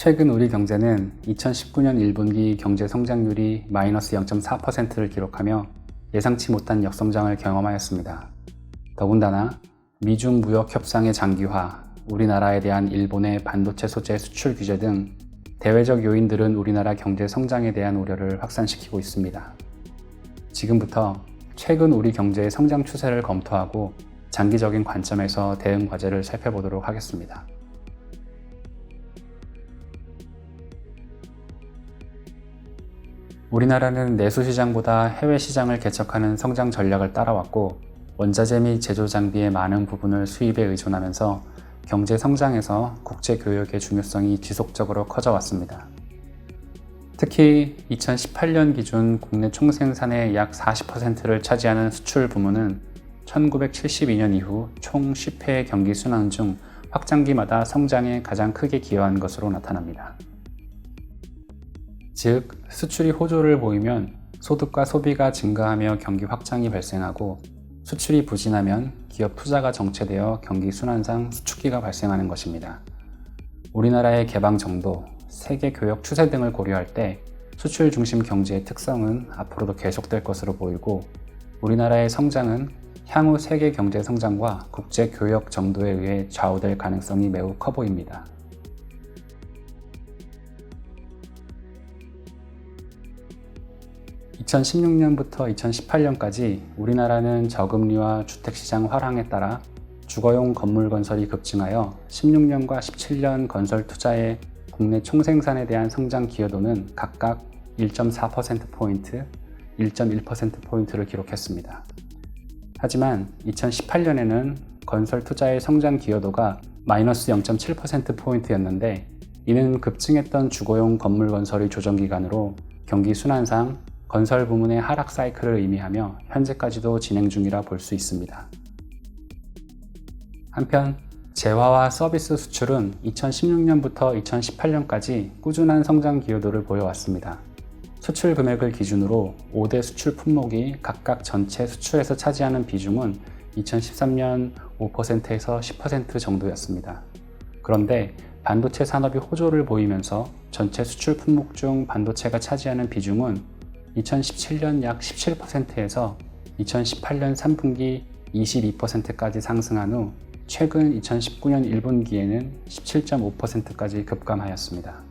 최근 우리 경제는 2019년 1분기 경제 성장률이 마이너스 0.4%를 기록하며 예상치 못한 역성장을 경험하였습니다. 더군다나 미중 무역 협상의 장기화, 우리나라에 대한 일본의 반도체 소재 수출 규제 등 대외적 요인들은 우리나라 경제 성장에 대한 우려를 확산시키고 있습니다. 지금부터 최근 우리 경제의 성장 추세를 검토하고 장기적인 관점에서 대응 과제를 살펴보도록 하겠습니다. 우리나라는 내수 시장보다 해외 시장을 개척하는 성장 전략을 따라왔고 원자재 및 제조 장비의 많은 부분을 수입에 의존하면서 경제 성장에서 국제 교역의 중요성이 지속적으로 커져 왔습니다. 특히 2018년 기준 국내 총생산의 약 40%를 차지하는 수출 부문은 1972년 이후 총 10회의 경기 순환 중 확장기마다 성장에 가장 크게 기여한 것으로 나타납니다. 즉, 수출이 호조를 보이면 소득과 소비가 증가하며 경기 확장이 발생하고 수출이 부진하면 기업 투자가 정체되어 경기 순환상 수축기가 발생하는 것입니다. 우리나라의 개방 정도, 세계 교역 추세 등을 고려할 때 수출 중심 경제의 특성은 앞으로도 계속될 것으로 보이고 우리나라의 성장은 향후 세계 경제 성장과 국제 교역 정도에 의해 좌우될 가능성이 매우 커 보입니다. (2016년부터) (2018년까지) 우리나라는 저금리와 주택시장 화랑에 따라 주거용 건물 건설이 급증하여 16년과 17년 건설 투자의 국내 총생산에 대한 성장 기여도는 각각 1.4%포인트, 1.1%포인트를 기록했습니다. 하지만 2018년에는 건설 투자의 성장 기여도가 마이너스 0.7%포인트였는데 이는 급증했던 주거용 건물 건설의 조정 기간으로 경기 순환상 건설 부문의 하락 사이클을 의미하며 현재까지도 진행 중이라 볼 수 있습니다. 한편 재화와 서비스 수출은 2016년부터 2018년까지 꾸준한 성장 기여도를 보여왔습니다. 수출 금액을 기준으로 5대 수출 품목이 각각 전체 수출에서 차지하는 비중은 2013년 5%에서 10% 정도였습니다. 그런데 반도체 산업이 호조를 보이면서 전체 수출 품목 중 반도체가 차지하는 비중은 2017년 약 17%에서 2018년 3분기 22%까지 상승한 후 최근 2019년 1분기에는 17.5%까지 급감하였습니다.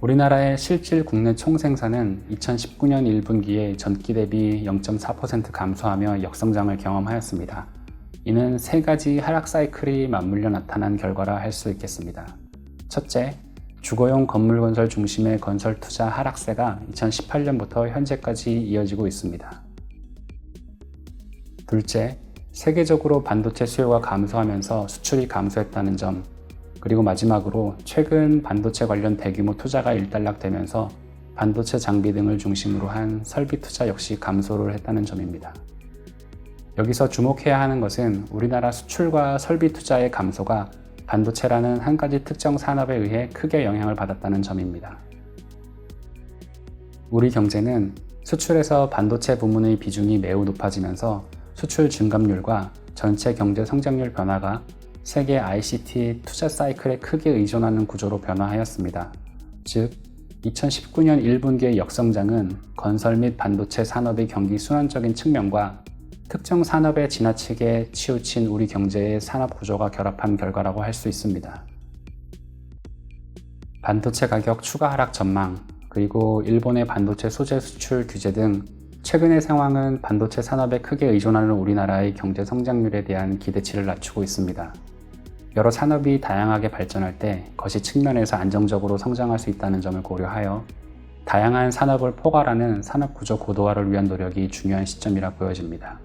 우리나라의 실질 국내 총생산은 2019년 1분기에 전기 대비 0.4% 감소하며 역성장을 경험하였습니다. 이는 세 가지 하락 사이클이 맞물려 나타난 결과라 할 수 있겠습니다. 첫째, 주거용 건물 건설 중심의 건설 투자 하락세가 2018년부터 현재까지 이어지고 있습니다. 둘째, 세계적으로 반도체 수요가 감소하면서 수출이 감소했다는 점, 그리고 마지막으로 최근 반도체 관련 대규모 투자가 일단락되면서 반도체 장비 등을 중심으로 한 설비 투자 역시 감소를 했다는 점입니다. 여기서 주목해야 하는 것은 우리나라 수출과 설비 투자의 감소가 반도체라는 한 가지 특정 산업에 의해 크게 영향을 받았다는 점입니다. 우리 경제는 수출에서 반도체 부문의 비중이 매우 높아지면서 수출 증감률과 전체 경제 성장률 변화가 세계 ICT 투자 사이클에 크게 의존하는 구조로 변화하였습니다. 즉, 2019년 1분기의 역성장은 건설 및 반도체 산업의 경기 순환적인 측면과 특정 산업에 지나치게 치우친 우리 경제의 산업 구조가 결합한 결과라고 할 수 있습니다. 반도체 가격 추가 하락 전망, 그리고 일본의 반도체 소재 수출 규제 등 최근의 상황은 반도체 산업에 크게 의존하는 우리나라의 경제 성장률에 대한 기대치를 낮추고 있습니다. 여러 산업이 다양하게 발전할 때 거시 측면에서 안정적으로 성장할 수 있다는 점을 고려하여 다양한 산업을 포괄하는 산업 구조 고도화를 위한 노력이 중요한 시점이라 보여집니다.